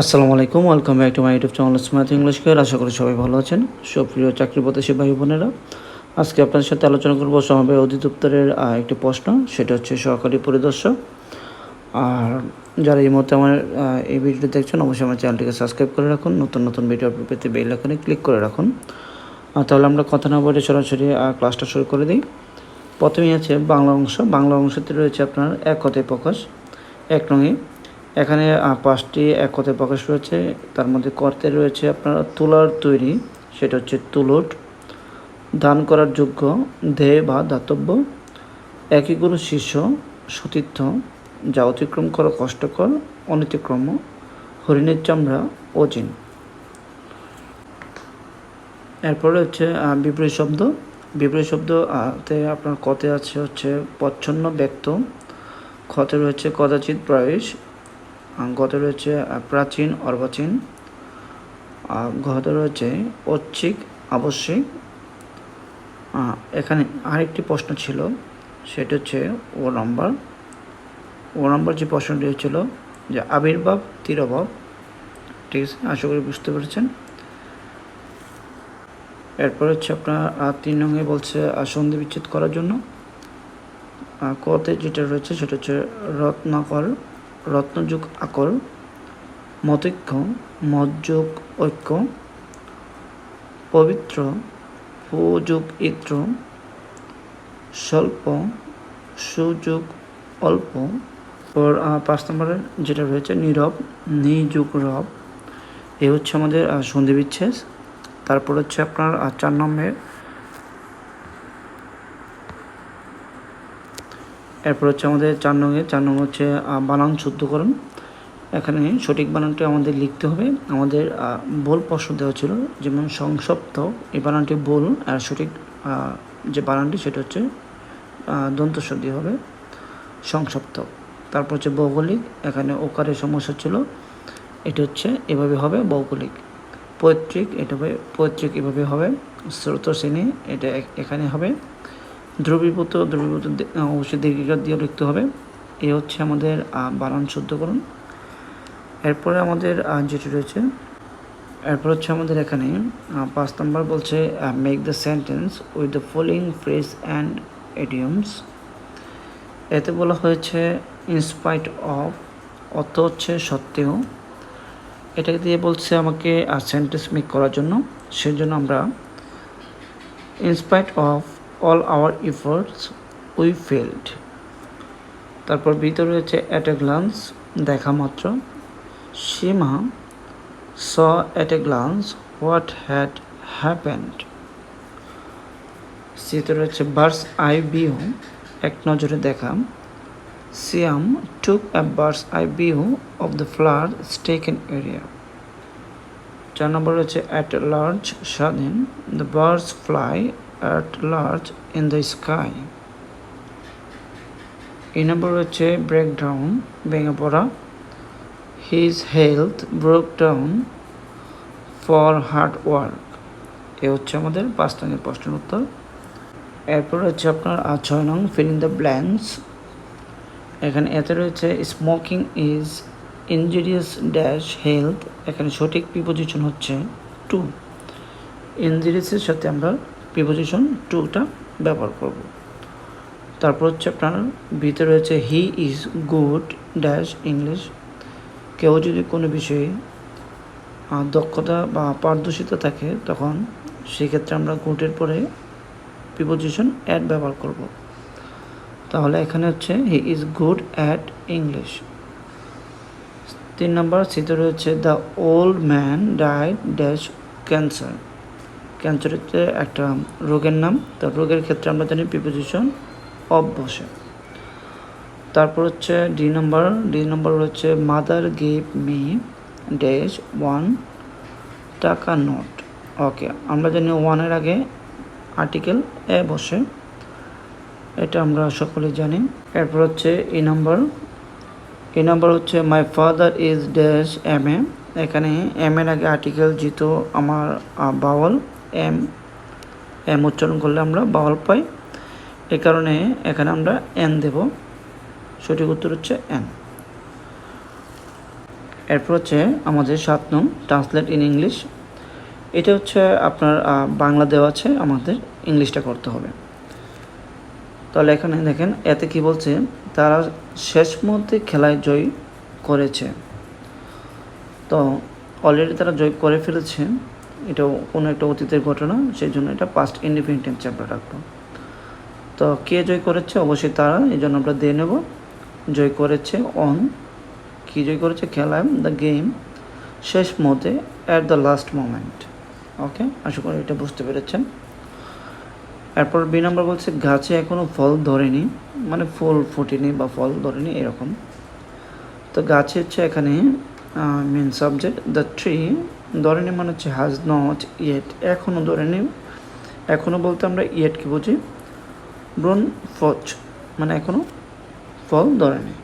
আসসালামু আলাইকুম welcome back to my YouTube channel smart English care আশা করি সবাই ভালো আছেন। সুপ্রিয় চাকরি প্রত্যাশী ভাই বোনেরা, আজকে আপনাদের সাথে আলোচনা করব সমবায় অধিদপ্তরের একটি প্রশ্ন। সেটা হচ্ছে সহকারী পরিদর্শক। আর যারা এই মুহূর্তে আমার এই ভিডিওটি দেখছেন, অবশ্যই আমার চ্যানেলটিকে সাবস্ক্রাইব করে রাখুন। নতুন নতুন ভিডিও পেতে বেল আইকনে ক্লিক করে রাখুন। আর তাহলে আমরা কথা না বলে সরাসরি ক্লাসটা শুরু করে দিই। প্রথমেই আছে বাংলা অংশ। বাংলা অংশতে রয়েছে আপনার এক কথায় প্রকাশ, এক রঙে এখানে পাঁচটি এক কথায় প্রকাশ রয়েছে। তার মধ্যে করতে রয়েছে আপনার তুলার তৈরি সেটা হচ্ছে তুলট। দান করার যোগ্য দেহ বা দাতব্য। একই গুরু শিষ্য সতীর্থ যা অতিক্রম করা কষ্টকর অনতিক্রম হরিণের চামড়া অজিন এরপরে হচ্ছে বিপরীত শব্দ বিপরীত শব্দ। আহ, তে আপনার কতে আছে হচ্ছে প্রচ্ছন্ন ব্যক্ত। ক্ষতে রয়েছে কদাচিৎ প্রবেশ আহ, গতে রয়েছে প্রাচীন, অর্বাচীন। ঘতে রয়েছে ঐচ্ছিক, আবশ্যিক। এখানে আরেকটি প্রশ্ন ছিল, সেটা হচ্ছে ও নম্বর। ও নম্বর যে প্রশ্নটি হচ্ছিল যে আবির্ভাব, তিরভাব, ঠিক আছে, আশা করি বুঝতে পেরেছেন। এরপর হচ্ছে আপনার তিন নঙ্গে বলছে সন্ধি বিচ্ছেদ করার জন্য। কতে যেটা রয়েছে সেটা হচ্ছে রত্নাকর রত্নযুগ আকর মতৈক্য, মতযুগ ঐক্য, পবিত্র পুযুগ ইত্র, স্বল্প, সুযোগ অল্প। পর পাঁচ নম্বরে যেটা রয়েছে, নীরব, নিযুগ রব। এ হচ্ছে আমাদের সন্ধি বিচ্ছেদ। তারপর হচ্ছে আপনার চার নম্বর এরপর হচ্ছে আমাদের চার নঙে চার নং হচ্ছে বানান শুদ্ধকরণ। এখানে সঠিক বানানটি আমাদের লিখতে হবে। আমাদের ভুল প্রশ্ন দেওয়া ছিল, যেমন সংসপ্ত, এই বানানটি ভুল আর সঠিক যে বানানটি সেটা হচ্ছে দন্তস্ব দিয়ে হবে, সংসপ্ত। তারপর হচ্ছে ভৌগোলিক, এখানে ওকারের সমস্যা ছিল, এটা হচ্ছে এভাবে হবে ভৌগোলিক। পৈতৃক, এটা হবে, পৈতৃক এভাবে হবে স্রোত শ্রেণি, এটা এখানে হবে। দ্রবীভূত দ্রবীভূত অবশ্যই দীর্ঘিকার দিয়ে লিখতে হবে। এ হচ্ছে আমাদের বানান শুদ্ধকরণ এরপরে আমাদের যেটি রয়েছে, এরপর হচ্ছে আমাদের এখানে পাঁচ নম্বর বলছে make the sentence with the following phrase and idioms এতে বলা হয়েছে ইনস্পাইট অফ অত হচ্ছে সত্ত্বেও। এটাকে দিয়ে বলছে আমাকে সেন্টেন্স মেক করার জন্য। সেজন্য আমরা in spite of all our efforts we failed. তারপর ভিতরে রয়েছে অ্যাট এ গ্লান্স, দেখা মাত্র। সীমা, স at a glance, what had happened. সিতে রয়েছে বার্স আই ভিউ, এক নজরে দেখা। সিয়াম টুক a bird's eye view of the flood taken area চার নম্বর রয়েছে অ্যাট লার্জ স্বাধীন, the birds fly at large in the sky এই নম্বর রয়েছে ব্রেকডাউন ভেঙে পড়া his health broke down for hard work এ হচ্ছে আমাদের পাঁচ নম্বরের প্রশ্নের উত্তর। এরপর হচ্ছে আপনার ছয় নং ফিল ইন দ্য ব্ল্যাঙ্কস এখানে এতে রয়েছে smoking is injurious dash health এখানে সঠিক প্রিপোজিশন হচ্ছে টু ইনজুরিয়াসের সাথে আমরা প্রিপোজিশন টুটা ব্যবহার করব। তারপর হচ্ছে আপনার ভিতরে রয়েছে he is good dash English কেউ যদি কোনো বিষয়ে দক্ষতা বা পারদর্শিতা থাকে, তখন সেক্ষেত্রে আমরা গুডের পরে প্রিপোজিশন অ্যাড ব্যবহার করব। তাহলে এখানে হচ্ছে he is good at English তিন নম্বর সিতে রয়েছে the old man died dash cancer cancer হচ্ছে একটা রোগের নাম। তো রোগের ক্ষেত্রে আমরা জানি প্রিপোজিশন অফ বসে। তারপর হচ্ছে ডি নম্বর ডি নম্বর হচ্ছে mother give me dash one টাকা নোট ওকে আমরা জানি ওয়ানের আগে আর্টিকেল এ বসে। এটা আমরা সকলে জানি। এরপর হচ্ছে এই নাম্বার এ নাম্বার হচ্ছে my father is dash M A এখানে এম এর আগে আর্টিকেল যেহেতু আমার বাওয়াল এম এম উচ্চারণ করলে আমরা বাওয়াল পাই। এ কারণে এখানে আমরা এন দেব। সঠিক উত্তর হচ্ছে এন এরপর হচ্ছে আমাদের সাত নং ট্রান্সলেট ইন ইংলিশ এটা হচ্ছে আপনার বাংলা দেওয়া আছে, আমাদের ইংলিশটা করতে হবে। তাহলে এখানে দেখেন, এতে কি বলছে, তারা শেষ মুহূর্তে খেলায় জয় করেছে। তো অলরেডি তারা জয় করে ফেলেছে। এটা কোনো একটা অতীতের ঘটনা সেই জন্য এটা পাস্ট ইন্ডিপেন্ডেন্স আমরা রাখব। তো কে জয় করেছে? অবশ্যই তারা, এই জন্য আমরা দিয়ে নেব। জয় করেছে অন কি জয় করেছে? খেলায় দ্য গেম শেষ মুহূর্তে at the last moment okay আশা করি এটা বুঝতে পেরেছেন। এরপর বি নাম্বার বলছে, গাছে এখনও ফল ধরেনি মানে ফুল ফুটেনি বা ফল ধরেনি, এরকম। তো গাছে হচ্ছে এখানে মেন সাবজেক্ট দ্য ট্রি ধরেনি মানে হচ্ছে হ্যাজ নট ইয়েট এখনও ধরে ধরেনি এখনও বলতে আমরা ইয়েট কি বুঝি? ব্রন, ফচ মানে এখনও ফল ধরে ধরেনি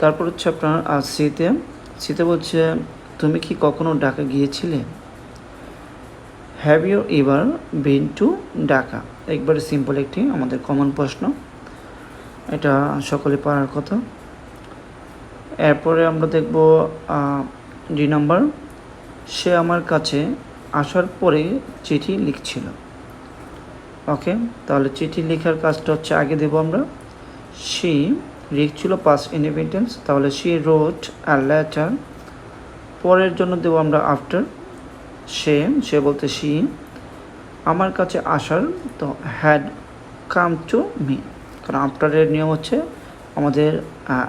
তারপর হচ্ছে আপনার, আর শীতে শীতে বলছে, তুমি কি কখনো ঢাকা গিয়েছিলে? Have you ever been to Dhaka একবারে সিম্পল একটি আমাদের কমন প্রশ্ন। এটা সকলে পারার কথা। এরপরে আমরা দেখব ডি নাম্বার। সে আমার কাছে আসার পরে চিঠি লিখছিল। ওকে, তাহলে চিঠি লেখার কাজটা হচ্ছে আগে দেব আমরা। সি লিখছিল পাস ইন্ডিপেন্ডেন্স তাহলে সি রোড আর লেটার পরের জন্য দেব আমরা আফটার সে সে বলতে সি, আমার কাছে আসার তো হ্যাড কাম টু মি কারণ আফটারের নিয়ম হচ্ছে আমাদের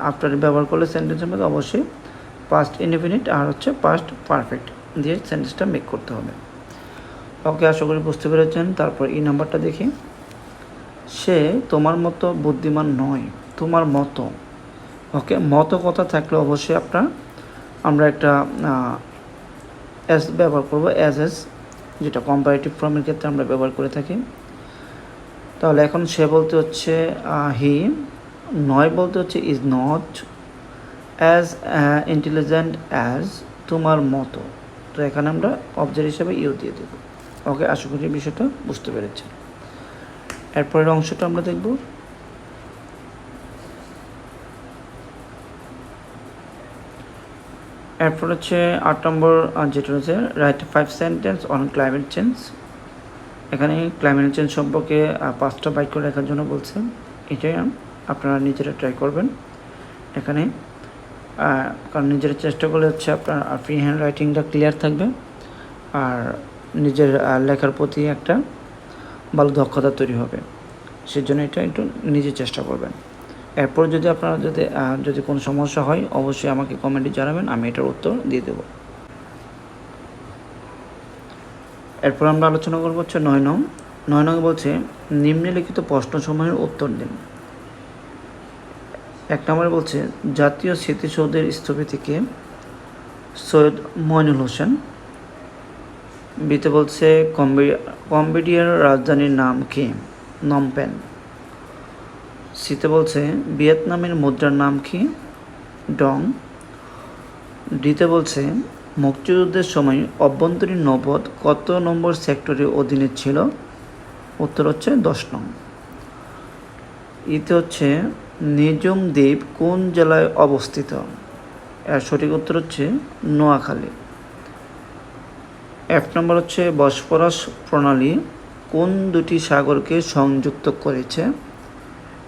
আফটার ব্যবহার করলে সেন্টেন্সের মধ্যে অবশ্যই পাস্ট ইন্ডিপেন্ডেন্ট আর হচ্ছে পাস্ট পারফেক্ট দিয়ে সেন্টেন্সটা মেক করতে হবে। ওকে আশা করি বুঝতে পেরেছেন। তারপর এই নাম্বারটা দেখি। সে তোমার মতো বুদ্ধিমান নয়, তোমার মতো। ওকে মতো কথা থাকলে অবশ্যই আপনার, আমরা একটা এস ব্যবহার করব অ্যাজ এস যেটা কম্পারেটিভ ফর্মের ক্ষেত্রে আমরা ব্যবহার করে থাকি। তাহলে এখন সে বলতে হচ্ছে হি নয় বলতে হচ্ছে is not as intelligent as তোমার মতো। তো এখানে আমরা অবজেক্ট হিসাবে ইউ দিয়ে দেব। ওকে আশা করি বিষয়টা বুঝতে পেরেছেন। এরপরের অংশটা আমরা দেখব। এরপর হচ্ছে আট নম্বর যেটা রয়েছে write five sentence on climate change এখানে ক্লাইমেট চেঞ্জ সম্পর্কে পাঁচটা বাক্য লেখার জন্য বলছে। এটাই আপনারা নিজেরা ট্রাই করবেন। এখানে কারণ নিজেরা চেষ্টা করলে হচ্ছে আপনার ফ্রি হ্যান্ড রাইটিংটা ক্লিয়ার থাকবে। আর নিজের লেখার প্রতি একটা ভালো দক্ষতা তৈরি হবে। সেজন্য এটা একটু নিজে চেষ্টা করবেন। এরপর যদি আপনারা যদি যদি কোনো সমস্যা হয়, অবশ্যই আমাকে কমেন্টে জানাবেন, আমি এটার উত্তর দিয়ে দেবো। এরপর আমরা আলোচনা করব হচ্ছে নয় নং। নয় নং বলছে, নিম্নলিখিত প্রশ্নসমূহের উত্তর দিন। এক নম্বরে বলছে, জাতীয় স্মৃতিসৌধের স্থপতিকে সৈয়দ মইনুল হোসেন। বিতে বলছে, কম্বি- কম্বোডিয়ার রাজধানীর নাম কি? নমপেন সিতে বলছে, ভিয়েতনামের মুদ্রার নাম কি? ডং। ডিতে বলছে, মুক্তিযুদ্ধের সময় অভ্যন্তরীণ নৌপথ কত নম্বর সেক্টরের অধীনে ছিল? উত্তর হচ্ছে দশ নং। ইতে হচ্ছে নিজম দ্বীপ কোন জেলায় অবস্থিত? এর সঠিক উত্তর হচ্ছে নোয়াখালী। এক নম্বর হচ্ছে বসফরাস প্রণালী কোন দুটি সাগরকে সংযুক্ত করেছে?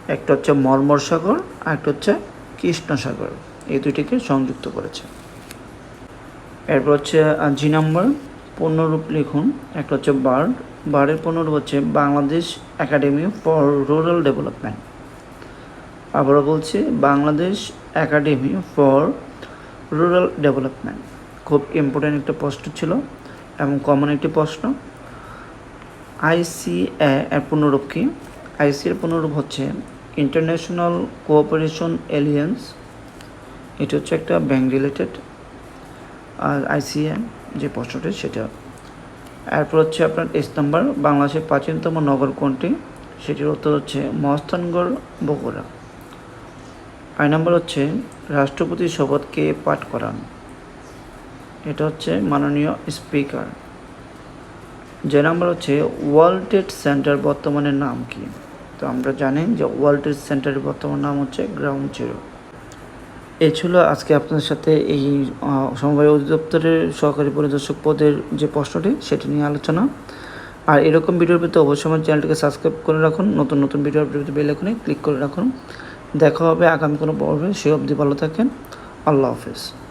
একটা হচ্ছে মর্মর সাগর আর একটা হচ্ছে কৃষ্ণ সাগর এই দুটিকে সংযুক্ত করেছে। এরপর হচ্ছে জি নাম্বার, পূর্ণরূপ লিখুন। একটা হচ্ছে বার্ড, বার্ডের পূর্ণরূপ হচ্ছে Bangladesh academy for rural development. আবারও বলছি, Bangladesh academy for rural development খুব ইম্পর্ট্যান্ট একটা প্রশ্ন ছিল এবং কমন একটি প্রশ্ন। আইসিএ এর পুনরূপ কি আইসি এর পুনরূপ হচ্ছে ইন্টারন্যাশনাল কোঅপারেশন এলিয়েন্স এটা হচ্ছে একটা ব্যাংক রিলেটেড আর আইসিএ যে প্রশ্নটি, সেটা। এরপর হচ্ছে আপনার এস বাংলাদেশের প্রাচীনতম নগর কোনটি? সেটির উত্তর হচ্ছে মহস্তানগড় বগুড়া। আয় নম্বর হচ্ছে রাষ্ট্রপতি শপথকে পাঠ করান। এটা হচ্ছে মাননীয় স্পিকার। যে নাম্বার হচ্ছে ওয়ার্ল্ড ট্রেড সেন্টার বর্তমানের নাম কি? তো আমরা জানেন যে ওয়ার্ল্ড ট্রেড সেন্টারের বর্তমান নাম হচ্ছে গ্রাউন্ড জিরো। এ ছিল আজকে আপনাদের সাথে এই সমবায় অধিদপ্তরের সহকারী পরিদর্শক পদের যে প্রশ্নটি, সেটি নিয়ে আলোচনা। আর এরকম ভিডিওর প্রতি অবশ্যই আমার চ্যানেলটিকে সাবস্ক্রাইব করে রাখুন। নতুন নতুন ভিডিওর প্রতি বেল ক্লিক করে রাখুন। দেখা হবে আগামী কোনো পর্বে। সে অবধি ভালো থাকেন। আল্লাহ হাফেজ।